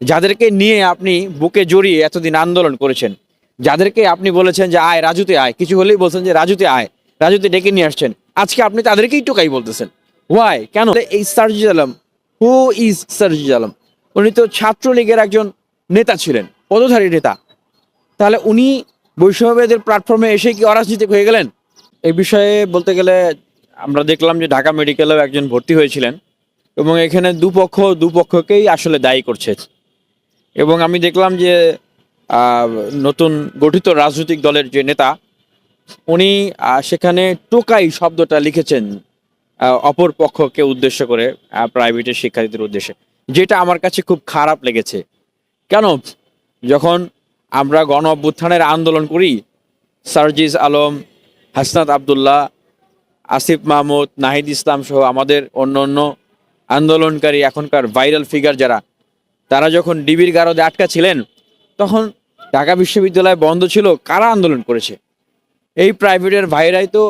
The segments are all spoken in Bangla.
যাদেরকে নিয়ে আপনি বুকে জড়িয়ে এতদিন আন্দোলন করেছেন, যাদেরকে আপনি বলেছেন যে আয়, রাজুতে আয়, কিছু হলেই বলছেন যে রাজুতে আয়, রাজুতে ডেকে নিয়ে আসছেন, আজকে আপনি তাদেরকেই টোকাই বলতেছেন। ওয়াই কেন? এই সার্জিজ আলম হু ইজ সার্জিজ আলম? উনি তো ছাত্রলীগের একজন নেতা ছিলেন, পদধারী নেতা। তাহলে উনি বৈষম্যবাদের প্ল্যাটফর্মে এসে কি অরাজনীতিক হয়ে গেলেন? এই বিষয়ে বলতে গেলে আমরা দেখলাম যে ঢাকা মেডিকেলেও একজন ভর্তি হয়েছিলেন এবং এখানে দুপক্ষ, দুপক্ষকেই আসলে দায়ী করছে। এবং আমি দেখলাম যে নতুন গঠিত রাজনৈতিক দলের যে নেতা, উনি সেখানে টোকাই শব্দটা লিখেছেন অপর পক্ষকে উদ্দেশ্য করে প্রাইভেটের শিক্ষার্থীদের উদ্দেশ্যে। যেটা আমার কাছে খুব খারাপ লেগেছে। কেন? যখন আমরা গণ অভ্যুত্থানের আন্দোলন করি, সার্জিস আলম, হাসনাত আবদুল্লাহ, আসিফ মাহমুদ, নাহিদ ইসলাম সহ আমাদের অন্য অন্য আন্দোলনকারী, এখনকার ভাইরাল ফিগার যারা তারা যখন ডিবির গারদে আটকা ছিলেন, তখন ঢাকা বিশ্ববিদ্যালয় বন্ধ ছিল, কারা আন্দোলন করেছে? এই প্রাইভেটের ভাইরাই তো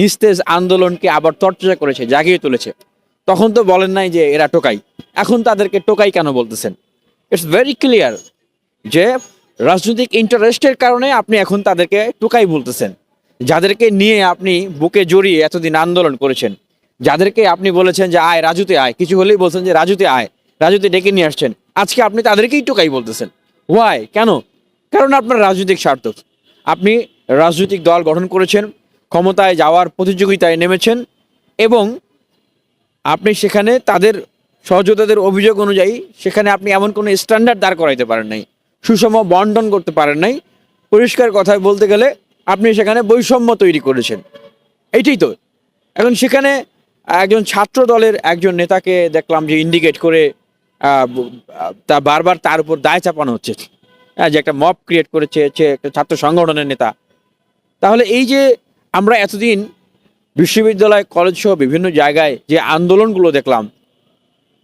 নিস্তেজ আন্দোলনকে আবার চর্চা করেছে, জাগিয়ে তুলেছে। তখন তো বলেন নাই যে এরা টোকাই। এখন তাদেরকে টোকাই কেন বলতেছেন? ইটস ভেরি ক্লিয়ার যে রাজনৈতিক ইন্টারেস্টের কারণে আপনি এখন তাদেরকে টোকাই বলতেছেন। যাদেরকে নিয়ে আপনি বুকে জড়িয়ে এতদিন আন্দোলন করেছেন। যাদেরকে আপনি বলেছেন যে আয়, রাজুতে আয়। কিছু হলেই বলছেন যে রাজুতে আয়। রাজুতে ডেকে নিয়ে আসছেন। আজকে আপনি তাদেরকেই টোকাই বলতেছেন। ওয়াই কেন? কারণ আপনার রাজনৈতিক স্বার্থ আপনি রাজনৈতিক দল গঠন করেছেন, ক্ষমতায় যাওয়ার প্রতিযোগিতায় নেমেছেন এবং আপনি সেখানে তাদের সহযোদ্ধাদের অভিযোগ অনুযায়ী সেখানে আপনি এমন কোনো স্ট্যান্ডার্ড দাঁড় করাইতে পারেন নাই, সুষম বন্টন করতে পারেন নাই। পরিষ্কার কথায় বলতে গেলে আপনি সেখানে বৈষম্য তৈরি করেছেন। এইটাই তো। এখন সেখানে একজন ছাত্র দলের একজন নেতাকে দেখলাম যে ইন্ডিকেট করে তা বারবার তার উপর দায় চাপানো হচ্ছে। হ্যাঁ, যে একটা মব ক্রিয়েট করেছে হচ্ছে একটা ছাত্র সংগঠনের নেতা। তাহলে এই যে আমরা এতদিন বিশ্ববিদ্যালয় কলেজ সহ বিভিন্ন জায়গায় যে আন্দোলনগুলো দেখলাম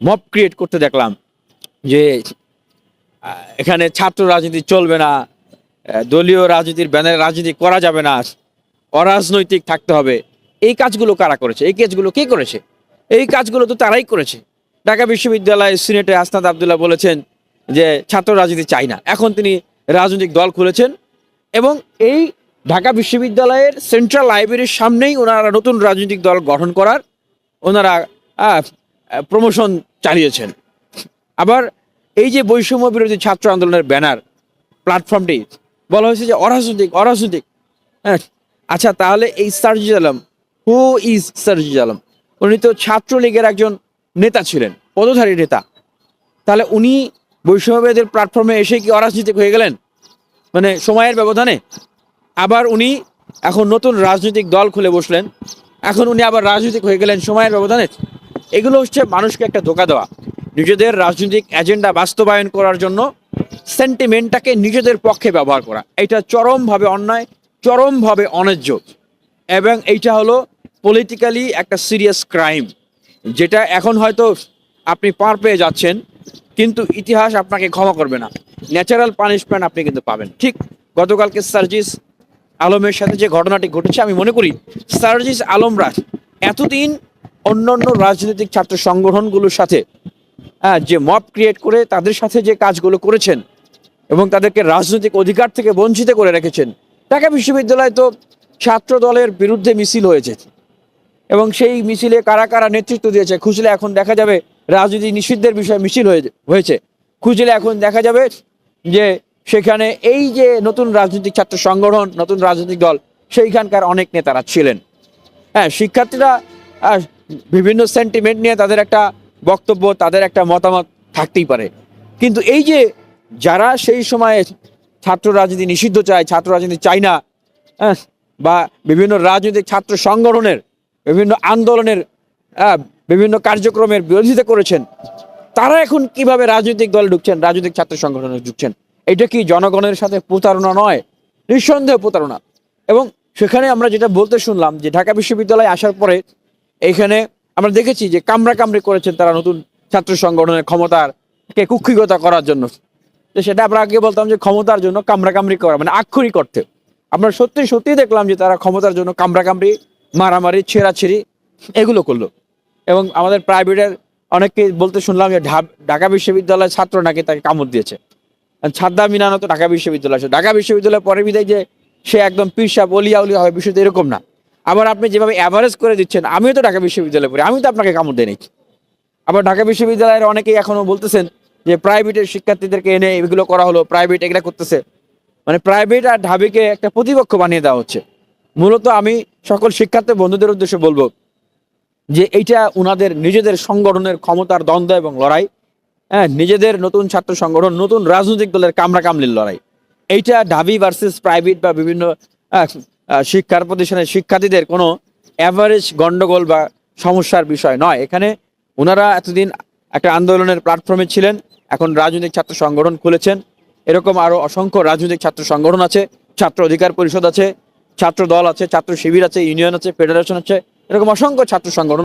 মব ক্রিয়েট করতে দেখলাম যে এখানে ছাত্র রাজনীতি চলবে না দলীয় রাজনীতির ব্যানারে রাজনীতি করা যাবে না অরাজনৈতিক থাকতে হবে। এই কাজগুলো কারা করেছে? এই কাজগুলো কে করেছে? এই কাজগুলো তো তারাই করেছে। ঢাকা বিশ্ববিদ্যালয় সিনেটে আসনাদ আবদুল্লাহ বলেছেন যে ছাত্র রাজনীতি চাই না। এখন তিনি রাজনৈতিক দল খুলেছেন এবং এই ঢাকা বিশ্ববিদ্যালয়ের সেন্ট্রাল লাইব্রেরির সামনেই ওনারা নতুন রাজনৈতিক দল গঠন করার ওনারা প্রমোশন চালিয়েছেন। আবার এই যে বৈষম্য বিরোধী ছাত্র আন্দোলনের ব্যানার প্ল্যাটফর্মটি বলা হয়েছে যে অরাজনৈতিক অরাজনৈতিক। হ্যাঁ আচ্ছা তাহলে এই সার্জিজ আলম হু ইজ সার্জিজ আলম? উনি তো ছাত্রলীগের একজন নেতা ছিলেন, পদধারী নেতা। তাহলে উনি বৈষম্যবাদের প্ল্যাটফর্মে এসে কি অরাজনৈতিক হয়ে গেলেন? মানে সময়ের ব্যবধানে? আবার উনি এখন নতুন রাজনৈতিক দল খুলে বসলেন। এখন উনি আবার রাজনৈতিক হয়ে গেলেন সময়ের ব্যবধানে? এগুলো হচ্ছে মানুষকে একটা ধোকা দেওয়া। নিজেদের রাজনৈতিক এজেন্ডা বাস্তবায়ন করার জন্য সেন্টিমেন্টটাকে নিজেদের পক্ষে ব্যবহার করা। এটা চরমভাবে অন্যায়, চরমভাবে অন্যায্য। এবং এইটা হলো পলিটিক্যালি একটা সিরিয়াস ক্রাইম যেটা এখন হয়তো আপনি পার পেয়ে যাচ্ছেন কিন্তু ইতিহাস আপনাকে ক্ষমা করবে না। ন্যাচারাল পানিশমেন্ট আপনি কিন্তু পাবেন। ঠিক গতকালকে সার্জিস আলমের সাথে যে ঘটনাটি ঘটেছে আমি মনে করি সার্জিস আলমরা এতদিন অন্যান্য রাজনৈতিক ছাত্র সংগঠনগুলোর সাথে হ্যাঁ, যে মব ক্রিয়েট করে তাদের সাথে যে কাজগুলো করেছেন এবং তাদেরকে রাজনৈতিক অধিকার থেকে বঞ্চিত করে রেখেছেন ঢাকা বিশ্ববিদ্যালয় তো ছাত্র দলের বিরুদ্ধে মিছিল হয়েছে। এবং সেই মিছিলে কারা কারা নেতৃত্ব দিয়েছে খুঁজলে এখন দেখা যাবে রাজনীতি নিষিদ্ধের বিষয়ে মিছিল হয়ে হয়েছে। খুঁজলে এখন দেখা যাবে যে সেখানে এই যে নতুন রাজনৈতিক ছাত্র সংগঠন, নতুন রাজনৈতিক দল, সেইখানকার অনেক নেতারা ছিলেন। হ্যাঁ শিক্ষার্থীরা বিভিন্ন সেন্টিমেন্ট নিয়ে তাদের একটা বক্তব্য, তাদের একটা মতামত থাকতেই পারে। কিন্তু এই যে যারা সেই সময়ে ছাত্র রাজনীতি নিষিদ্ধ চায়, ছাত্র রাজনীতি চায় না বা বিভিন্ন রাজনৈতিক ছাত্র সংগঠনের বিভিন্ন আন্দোলনের বিভিন্ন কার্যক্রমের বিরোধিতা করেছেন। তারা এখন কীভাবে রাজনৈতিক দলে ঢুকছেন, রাজনৈতিক ছাত্র সংগঠনে ঢুকছেন, এটা কি জনগণের সাথে প্রতারণা নয়? নিঃসন্দেহ প্রতারণা। এবং সেখানে আমরা যেটা বলতে শুনলাম যে ঢাকা বিশ্ববিদ্যালয়ে আসার পরে এইখানে আমরা দেখেছি যে কামড়া কামড়ি করেছেন তারা নতুন ছাত্র সংগঠনের ক্ষমতার কে কুক্ষিগতা করার জন্য। তো সেটা আমরা আগে বলতাম যে ক্ষমতার জন্য কামড়া কামড়ি করা মানে আক্ষরিক অর্থে। আমরা সত্যি সত্যি দেখলাম যে তারা ক্ষমতার জন্য কামড়া কামড়ি মারামারি, ছেঁড়াছেড়ি এগুলো করল। এবং আমাদের প্রাইভেটের অনেককে বলতে শুনলাম যে ঢাকা বিশ্ববিদ্যালয়ের ছাত্র নাকি তাকে কামড় দিয়েছে। ছাদ্দা মিনানো তো ঢাকা বিশ্ববিদ্যালয়। ঢাকা বিশ্ববিদ্যালয় পরে বিদায় যে সে একদম পিসাব অলিয়া উলিয়া হবে বিষয়টা এরকম না। আবার আপনি যেভাবে অ্যাভারেজ করে দিচ্ছেন, আমিও তো ঢাকা বিশ্ববিদ্যালয়ে পড়ি আমি তো আপনাকে কামড় নিচ্ছি আবার ঢাকা বিশ্ববিদ্যালয়ের অনেকেই এখনও বলতেছেন যে প্রাইভেটের শিক্ষার্থীদেরকে এনে এগুলো করা হলো, প্রাইভেট এগুলো করতেছে। মানে প্রাইভেট আর ঢাবিকে একটা প্রতিপক্ষ বানিয়ে দেওয়া হচ্ছে। মূলত আমি সকল শিক্ষার্থী বন্ধুদের উদ্দেশ্যে বলব যে এইটা উনাদের নিজেদের সংগঠনের ক্ষমতার দ্বন্দ্ব এবং লড়াই। হ্যাঁ নিজেদের নতুন ছাত্র সংগঠন, নতুন রাজনৈতিক দলের কামড়া কামলির লড়াই। এইটা ঢাবি ভার্সেস প্রাইভেট বা বিভিন্ন শিক্ষার প্রতিষ্ঠানের শিক্ষার্থীদের কোনো অ্যাভারেজ গন্ডগোল বা সমস্যার বিষয় নয়। এখানে ওনারা এতদিন একটা আন্দোলনের প্ল্যাটফর্মে ছিলেন, এখন রাজনৈতিক ছাত্র সংগঠন খুলেছেন। এরকম আরও অসংখ্য রাজনৈতিক ছাত্র সংগঠন আছে, ছাত্র অধিকার পরিষদ আছে ছাত্র দল আছে ছাত্র শিবির আছে ইউনিয়ন আছে ফেডারেশন আছে এরকম অসংখ্য ছাত্র সংগঠন